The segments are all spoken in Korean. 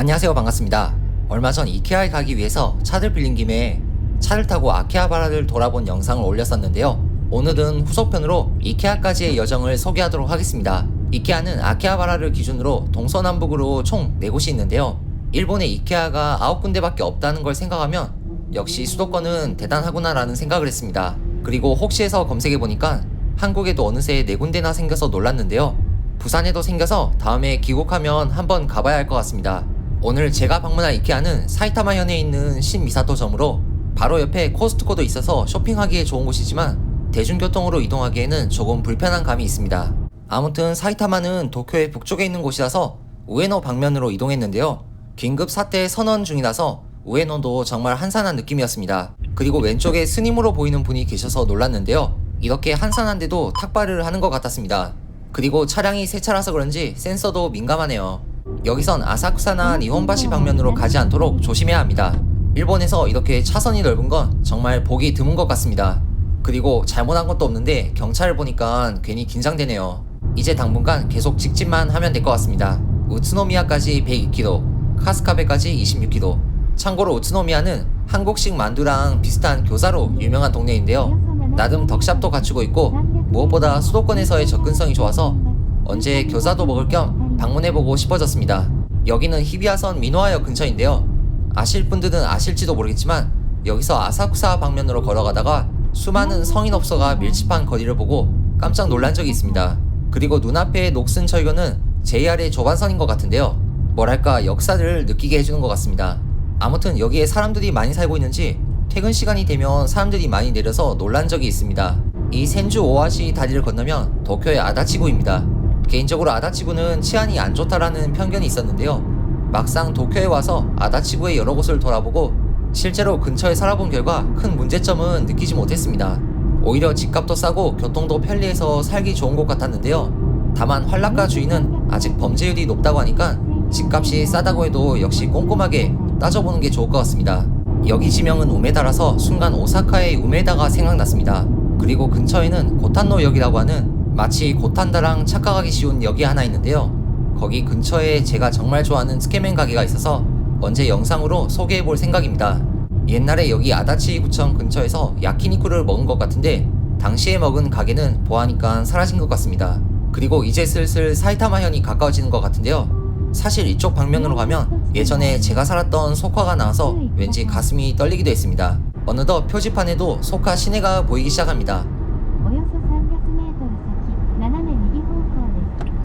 안녕하세요 반갑습니다. 얼마 전 이케아에 가기 위해서 차를 빌린 김에 차를 타고 아키하바라를 돌아본 영상을 올렸었는데요. 오늘은 후속편으로 이케아까지의 여정을 소개하도록 하겠습니다. 이케아는 아키하바라를 기준으로 동서남북으로 총 4곳이 있는데요. 일본에 이케아가 9군데밖에 없다는 걸 생각하면 역시 수도권은 대단하구나라는 생각을 했습니다. 그리고 혹시 해서 검색해보니까 한국에도 어느새 4군데나 생겨서 놀랐는데요. 부산에도 생겨서 다음에 귀국하면 한번 가봐야 할 것 같습니다. 오늘 제가 방문한 이케아는 사이타마 현에 있는 신미사토 점으로 바로 옆에 코스트코도 있어서 쇼핑하기에 좋은 곳이지만 대중교통으로 이동하기에는 조금 불편한 감이 있습니다. 아무튼 사이타마는 도쿄의 북쪽에 있는 곳이라서 우에노 방면으로 이동했는데요. 긴급 사태 선언 중이라서 우에노도 정말 한산한 느낌이었습니다. 그리고 왼쪽에 스님으로 보이는 분이 계셔서 놀랐는데요. 이렇게 한산한데도 탁발을 하는 것 같았습니다. 그리고 차량이 새 차라서 그런지 센서도 민감하네요. 여기선 아사쿠사나 니혼바시 방면으로 가지 않도록 조심해야 합니다. 일본에서 이렇게 차선이 넓은 건 정말 보기 드문 것 같습니다. 그리고 잘못한 것도 없는데 경찰을 보니까 괜히 긴장되네요. 이제 당분간 계속 직진만 하면 될 것 같습니다. 우츠노미야까지 102km, 카스카베까지 26km. 참고로 우츠노미야는 한국식 만두랑 비슷한 교사로 유명한 동네인데요. 나름 덕샵도 갖추고 있고 무엇보다 수도권에서의 접근성이 좋아서 언제 교사도 먹을 겸 방문해보고 싶어졌습니다. 여기는 히비아선 미노아역 근처인데요. 아실 분들은 아실지도 모르겠지만 여기서 아사쿠사 방면으로 걸어가다가 수많은 성인업소가 밀집한 거리를 보고 깜짝 놀란 적이 있습니다. 그리고 눈앞의 녹슨 철교는 JR의 조반선인 것 같은데요. 뭐랄까 역사를 느끼게 해주는 것 같습니다. 아무튼 여기에 사람들이 많이 살고 있는지 퇴근 시간이 되면 사람들이 많이 내려서 놀란 적이 있습니다. 이 센주 오아시 다리를 건너면 도쿄의 아다치구입니다. 개인적으로 아다치구는 치안이 안 좋다라는 편견이 있었는데요. 막상 도쿄에 와서 아다치구의 여러 곳을 돌아보고 실제로 근처에 살아본 결과 큰 문제점은 느끼지 못했습니다. 오히려 집값도 싸고 교통도 편리해서 살기 좋은 곳 같았는데요. 다만 환락가 주의는 아직 범죄율이 높다고 하니까 집값이 싸다고 해도 역시 꼼꼼하게 따져보는 게 좋을 것 같습니다. 여기 지명은 우메다라서 순간 오사카의 우메다가 생각났습니다. 그리고 근처에는 고탄노역이라고 하는 마치 고탄다랑 착각하기 쉬운 역이 하나 있는데요. 거기 근처에 제가 정말 좋아하는 스케맨 가게가 있어서 언제 영상으로 소개해 볼 생각입니다. 옛날에 여기 아다치 구청 근처에서 야키니쿠를 먹은 것 같은데 당시에 먹은 가게는 보아니까 사라진 것 같습니다. 그리고 이제 슬슬 사이타마현이 가까워지는 것 같은데요. 사실 이쪽 방면으로 가면 예전에 제가 살았던 소카가 나와서 왠지 가슴이 떨리기도 했습니다. 어느덧 표지판에도 소카 시내가 보이기 시작합니다.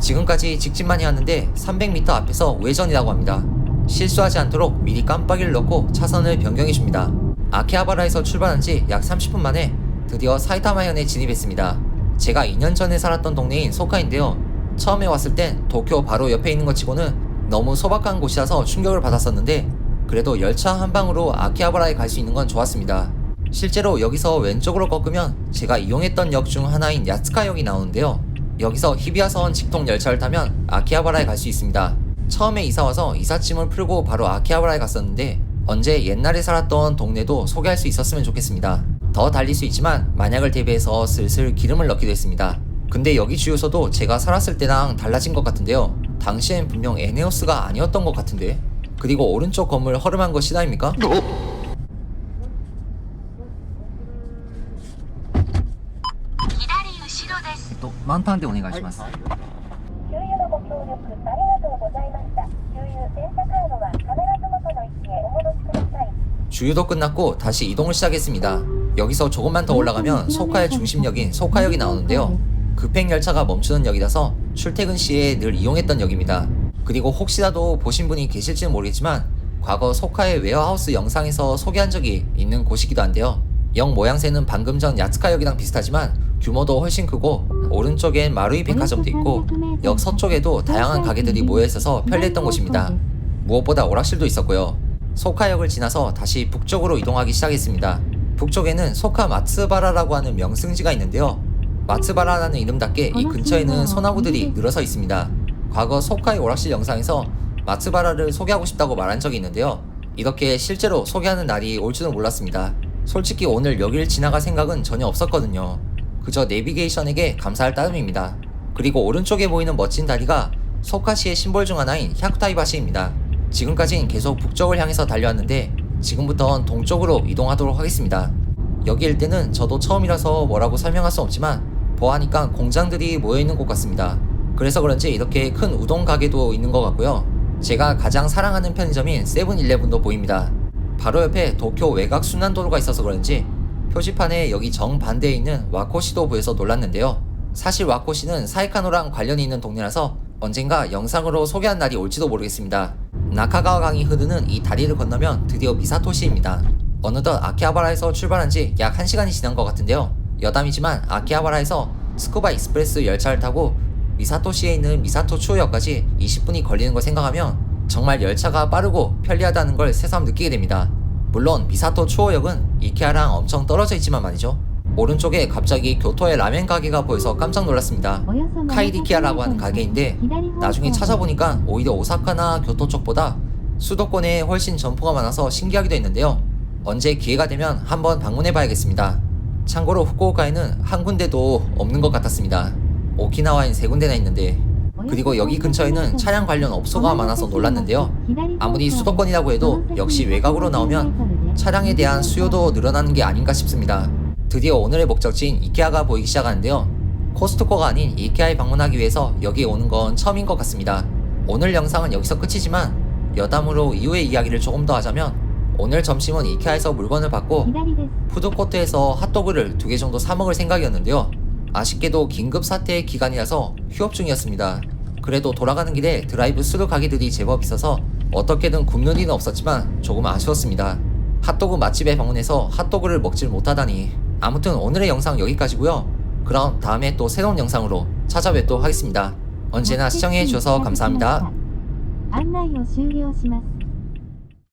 지금까지 직진만 해왔는데 300m 앞에서 우회전이라고 합니다. 실수하지 않도록 미리 깜빡이를 넣고 차선을 변경해 줍니다. 아케하바라에서 출발한 지 약 30분 만에 드디어 사이타마현에 진입했습니다. 제가 2년 전에 살았던 동네인 소카인데요. 처음에 왔을 땐 도쿄 바로 옆에 있는 것 치고는 너무 소박한 곳이라서 충격을 받았었는데 그래도 열차 한 방으로 아키하바라에 갈 수 있는 건 좋았습니다. 실제로 여기서 왼쪽으로 꺾으면 제가 이용했던 역 중 하나인 야츠카역이 나오는데요. 여기서 히비아선 직통 열차를 타면 아키하바라에 갈 수 있습니다. 처음에 이사 와서 이삿짐을 풀고 바로 아키하바라에 갔었는데 언제 옛날에 살았던 동네도 소개할 수 있었으면 좋겠습니다. 더 달릴 수 있지만 만약을 대비해서 슬슬 기름을 넣기도 했습니다. 근데 여기 주유소도 제가 살았을 때랑 달라진 것 같은데요. 당시엔 분명 에네오스가 아니었던 것 같은데. 그리고 오른쪽 건물 허름한 거 시다입니까? です 또 만판대 오네가시마스. 給油のご協力ありがとうございました給油電車カードは必ず元の位置へお戻しください 주유도 끝났고 다시 이동을 시작했습니다. 여기서 조금만 더 올라가면 소카의 중심역인 소카역이 나오는데요. 급행 열차가 멈추는 역이라서 출퇴근 시에 늘 이용했던 역입니다. 그리고 혹시라도 보신 분이 계실지는 모르겠지만 과거 소카의 웨어하우스 영상에서 소개한 적이 있는 곳이기도 한데요. 역 모양새는 방금 전 야츠카역이랑 비슷하지만 규모도 훨씬 크고 오른쪽엔 마루이 백화점도 있고 역 서쪽에도 다양한 가게들이 모여 있어서 편리했던 곳입니다. 무엇보다 오락실도 있었고요. 소카역을 지나서 다시 북쪽으로 이동하기 시작했습니다. 북쪽에는 소카 마츠바라라고 하는 명승지가 있는데요. 마츠바라라는 이름답게 이 근처에는 소나무들이 늘어서 있습니다. 과거 소카의 오락실 영상에서 마츠바라를 소개하고 싶다고 말한 적이 있는데요. 이렇게 실제로 소개하는 날이 올 줄은 몰랐습니다. 솔직히 오늘 여기를 지나갈 생각은 전혀 없었거든요. 그저 내비게이션에게 감사할 따름입니다. 그리고 오른쪽에 보이는 멋진 다리가 소카시의 심볼 중 하나인 샤쿠타이바시입니다. 지금까진 계속 북쪽을 향해서 달려왔는데 지금부턴 동쪽으로 이동하도록 하겠습니다. 여기 일대는 저도 처음이라서 뭐라고 설명할 수 없지만 보아하니까 공장들이 모여있는 곳 같습니다. 그래서 그런지 이렇게 큰 우동 가게도 있는 것 같고요. 제가 가장 사랑하는 편의점인 세븐일레븐도 보입니다. 바로 옆에 도쿄 외곽 순환도로가 있어서 그런지 표지판에 여기 정반대에 있는 와코시도 보여서 놀랐는데요. 사실 와코시는 사이카노랑 관련이 있는 동네라서 언젠가 영상으로 소개한 날이 올지도 모르겠습니다. 나카가와 강이 흐르는 이 다리를 건너면 드디어 미사토시입니다. 어느덧 아키하바라에서 출발한 지 약 1시간이 지난 것 같은데요. 여담이지만 아키하바라에서 스쿠바 익스프레스 열차를 타고 미사토시에 있는 미사토 추오역까지 20분이 걸리는 걸 생각하면 정말 열차가 빠르고 편리하다는 걸 새삼 느끼게 됩니다. 물론 미사토 추오역은 이케아랑 엄청 떨어져 있지만 말이죠. 오른쪽에 갑자기 교토의 라멘 가게가 보여서 깜짝 놀랐습니다. 카이디키아라고 하는 가게인데 나중에 찾아보니까 오히려 오사카나 교토 쪽보다 수도권에 훨씬 점포가 많아서 신기하기도 했는데요. 언제 기회가 되면 한번 방문해 봐야겠습니다. 참고로 후쿠오카에는 한 군데도 없는 것 같았습니다. 오키나와엔 세 군데나 있는데 그리고 여기 근처에는 차량 관련 업소가 많아서 놀랐는데요. 아무리 수도권이라고 해도 역시 외곽으로 나오면 차량에 대한 수요도 늘어나는 게 아닌가 싶습니다. 드디어 오늘의 목적지인 이케아가 보이기 시작하는데요. 코스트코가 아닌 이케아에 방문하기 위해서 여기에 오는 건 처음인 것 같습니다. 오늘 영상은 여기서 끝이지만 여담으로 이후의 이야기를 조금 더 하자면 오늘 점심은 이케아에서 물건을 받고 푸드코트에서 핫도그를 두 개 정도 사 먹을 생각이었는데요. 아쉽게도 긴급 사태 기간이라서 휴업 중이었습니다. 그래도 돌아가는 길에 드라이브 스루 가게들이 제법 있어서 어떻게든 굶는 일은 없었지만 조금 아쉬웠습니다. 핫도그 맛집에 방문해서 핫도그를 먹질 못하다니. 아무튼 오늘의 영상 여기까지고요. 그럼 다음에 또 새로운 영상으로 찾아뵙도록 하겠습니다. 언제나 시청해 주셔서 감사합니다. 案内を終了します